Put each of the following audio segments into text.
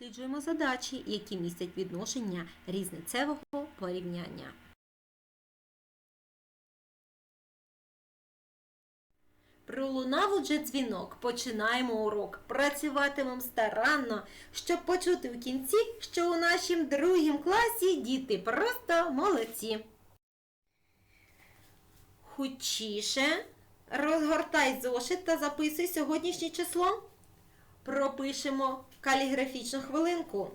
Досліджуємо задачі, які містять відношення різницевого порівняння. Пролунав уже дзвінок. Починаємо урок. Працюватимемо старанно, щоб почути в кінці, що у нашім другім класі діти просто молодці. Хутчіше розгортай зошит та записуй сьогоднішнє число. Пропишемо каліграфічну хвилинку.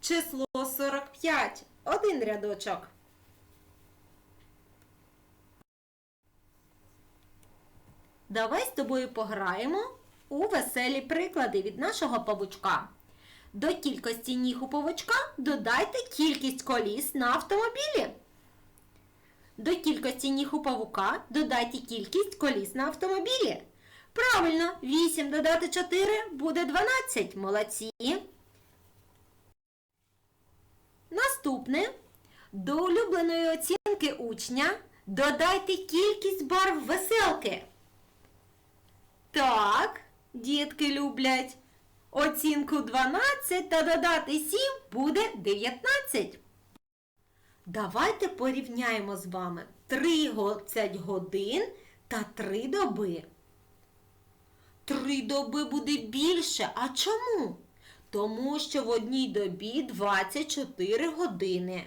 Число 45. Один рядочок. Давай з тобою пограємо у веселі приклади від нашого павучка. До кількості ніг у павучка додайте кількість коліс на автомобілі. До кількості ніг у павука додайте кількість коліс на автомобілі. Правильно, 8 додати 4 буде 12. Молодці. Наступне. До улюбленої оцінки учня додайте кількість барв веселки. Так, дітки люблять. Оцінку 12 та додати 7 буде 19. Давайте порівняємо з вами 30 годин та 3 доби. Три доби буде більше. А чому? Тому що в одній добі 24 години.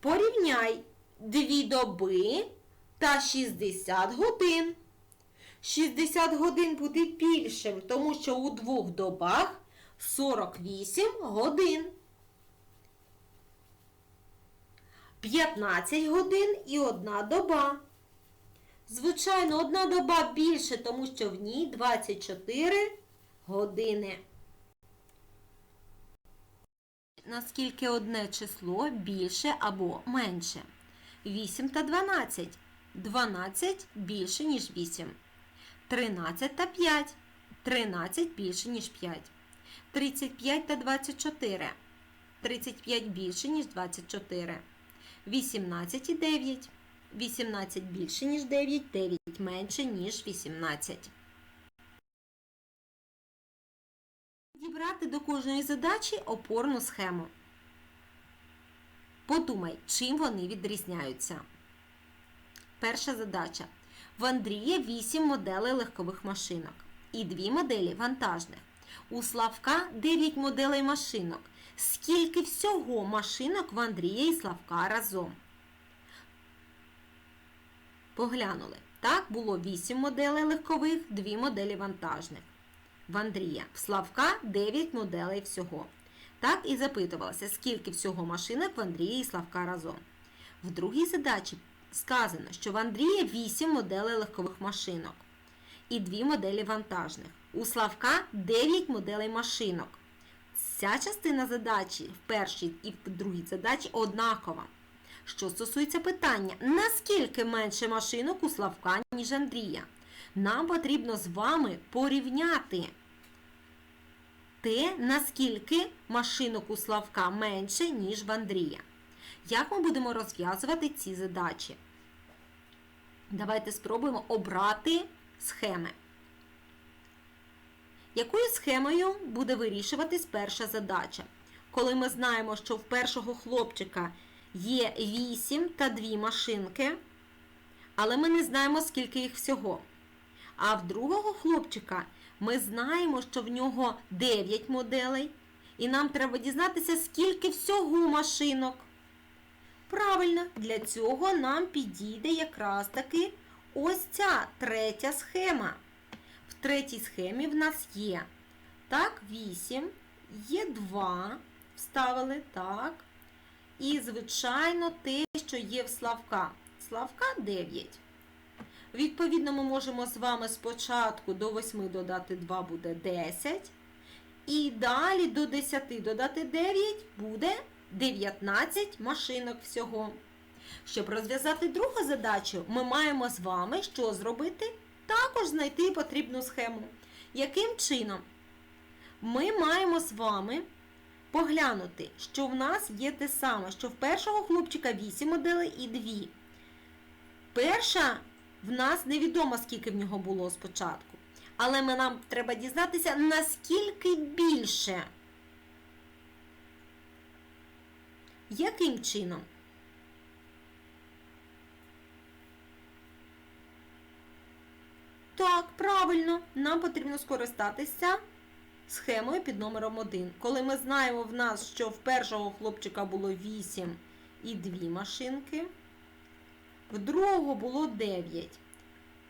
Порівняй дві доби та 60 годин. 60 годин буде більшим, тому що у двох добах 48 годин. 15 годин і одна доба. Звичайно, одна доба більше, тому що в ній 24 години. Наскільки одне число більше або менше? 8 та 12. 12 більше, ніж 8. 13 та 5. 13 більше, ніж 5. 35 та 24. 35 більше, ніж 24. 18 і 9. 18 більше, ніж 9, 9 менше, ніж 18. Дібрати до кожної задачі опорну схему. Подумай, чим вони відрізняються. Перша задача. В Андрія 8 моделей легкових машинок і 2 моделі вантажних. У Славка 9 моделей машинок. Скільки всього машинок в Андрія і Славка разом? Поглянули. Так, було 8 моделей легкових, 2 моделі вантажних. В Андрія. В Славка 9 моделей всього. Так і запитувалося, скільки всього машинок в Андрія і Славка разом. В другій задачі сказано, що в Андрія 8 моделей легкових машинок і 2 моделі вантажних. У Славка 9 моделей машинок. Ця частина задачі в першій і в другій задачі однакова. Що стосується питання, наскільки менше машинок у Славка, ніж Андрія, нам потрібно з вами порівняти те, наскільки машинок у Славка менше, ніж в Андрія. Як ми будемо розв'язувати ці задачі? Давайте спробуємо обрати схеми. Якою схемою буде вирішуватись перша задача? Коли ми знаємо, що в першого хлопчика є 8 та 2 машинки, але ми не знаємо, скільки їх всього. А в другого хлопчика ми знаємо, що в нього 9 моделей, і нам треба дізнатися, скільки всього машинок. Правильно, для цього нам підійде якраз таки ось ця третя схема. В третій схемі в нас є так, 8, є 2, вставили так. І, звичайно, те, що є в Славка. Славка 9. Відповідно, ми можемо з вами спочатку до 8 додати 2 буде 10. І далі до 10 додати 9 буде 19 машинок всього. Щоб розв'язати другу задачу, ми маємо з вами що зробити? Також знайти потрібну схему. Яким чином? Ми маємо з вами поглянути, що в нас є те саме, що в першого хлопчика 8 моделей і 2. Перша в нас невідомо, скільки в нього було спочатку. Але ми нам треба дізнатися, наскільки більше. Яким чином? Так, правильно, нам потрібно скористатися схемою під номером 1. Коли ми знаємо в нас, що в першого хлопчика було 8 і 2 машинки, в другого було 9.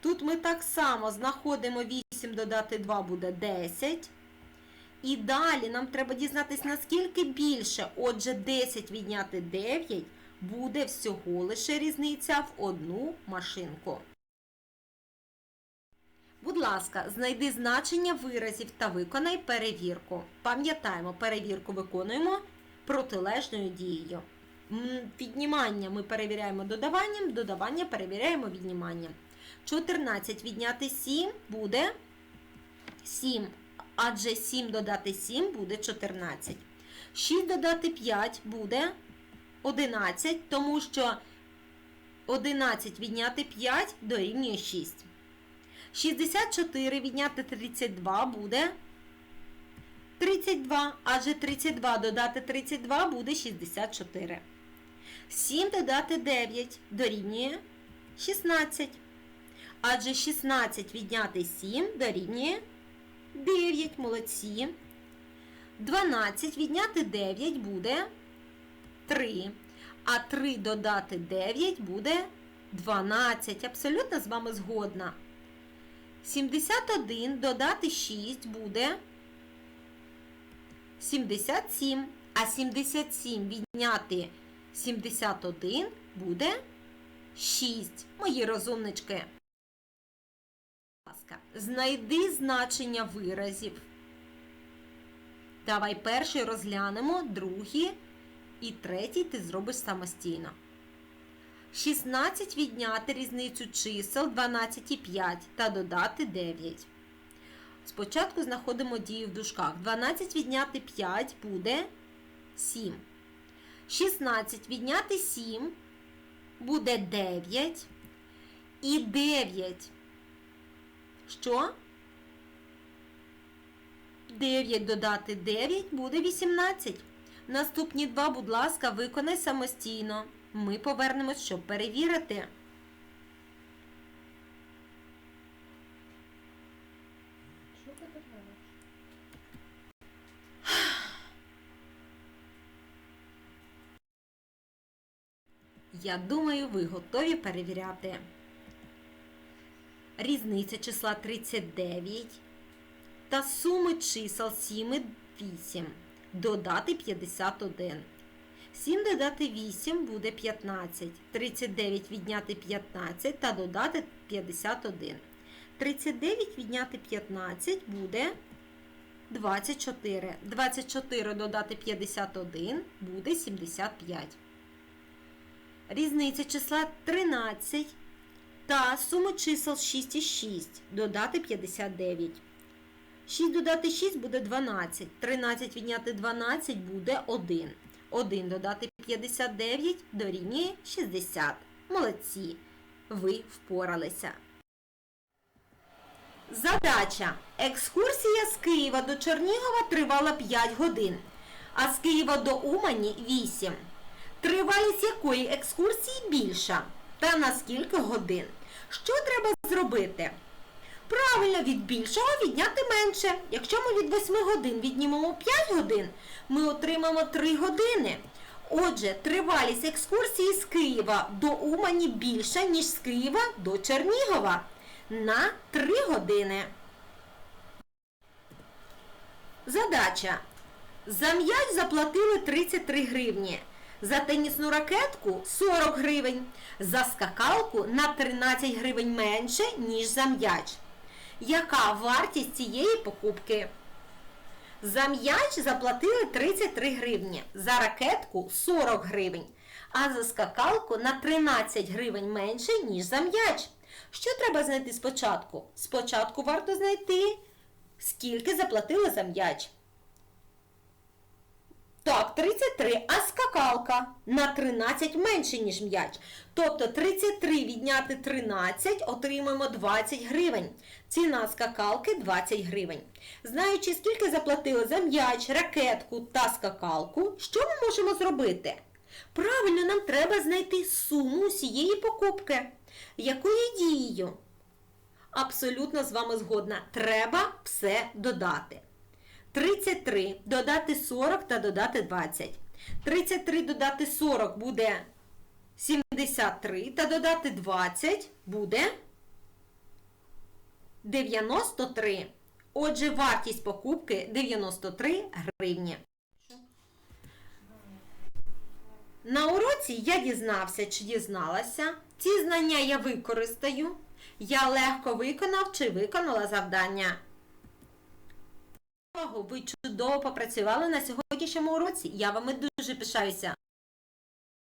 Тут ми так само знаходимо 8 додати 2 буде 10. І далі нам треба дізнатися, наскільки більше. Отже, 10 відняти 9 буде всього лише різниця в одну машинку. Будь ласка, знайди значення виразів та виконай перевірку. Пам'ятаємо, перевірку виконуємо протилежною дією. Віднімання ми перевіряємо додаванням, додавання перевіряємо відніманням. 14 відняти 7 буде 7, адже 7 додати 7 буде 14. 6 додати 5 буде 11, тому що 11 відняти 5 дорівнює 6. 64 відняти 32 буде 32, адже 32 додати 32 буде 64. 7 додати 9 дорівнює 16. Адже 16 відняти 7 дорівнює 9. Молодці. 12 відняти 9 буде 3. А 3 додати 9 буде 12. Абсолютно з вами згодна. 71 додати 6 буде 77. А 77 відняти 71 буде 6. Мої розумнички. Ласка, Знайди значення виразів. Давай перший розглянемо, другий і третій ти зробиш самостійно. 16 відняти різницю чисел 12 і 5 та додати 9. Спочатку знаходимо дію в дужках. 12 відняти 5 буде 7. 16 відняти 7 буде 9. І 9. Що? 9 додати 9 буде 18. Наступні два, будь ласка, виконай самостійно. Ми повернемось, щоб перевірити. Я думаю, ви готові перевіряти. Різниця числа 39 та суми чисел 7 і 8. Додати 51. 7 додати 8 буде 15. 39 відняти 15 та додати 51. 39 відняти 15 буде 24. 24 додати 51 буде 75. Різниця числа 13 та сума чисел 6 і 6 додати 59. 6 додати 6 буде 12. 13 відняти 12 буде 1. 1 додати 59 дорівнює 60. Молодці! Ви впоралися. Задача. Екскурсія з Києва до Чернігова тривала 5 годин, а з Києва до Умані 8. Тривалість якої екскурсії більша? Та на скільки годин? Що треба зробити? Правильно, від більшого відняти менше. Якщо ми від 8 годин віднімемо 5 годин, ми отримаємо 3 години. Отже, тривалість екскурсії з Києва до Умані більша, ніж з Києва до Чернігова. На 3 години. Задача. За м'яч заплатили 33 гривні. За тенісну ракетку 40 гривень. За скакалку на 13 гривень менше, ніж за м'яч. Яка вартість цієї покупки? За м'яч заплатили 33 гривні, за ракетку 40 гривень, а за скакалку на 13 гривень менше, ніж за м'яч. Що треба знайти спочатку? Спочатку варто знайти, скільки заплатили за м'яч. Так, 33, а скакалка на 13 менше, ніж м'яч. Тобто 33 відняти 13 отримаємо 20 гривень. Ціна скакалки 20 гривень. Знаючи, скільки заплатили за м'яч, ракетку та скакалку, що ми можемо зробити? Правильно, нам треба знайти суму усієї покупки. Якою дією? Абсолютно з вами згодна. Треба все додати. 33 додати 40 та додати 20. 33 додати 40 буде 73 та додати 20 буде 93. Отже, вартість покупки 93 гривні. На уроці я дізнався чи дізналася. Ці знання я використаю. Я легко виконав чи виконала завдання. Ви чудово попрацювали на сьогоднішньому уроці. Я вами дуже пишаюся.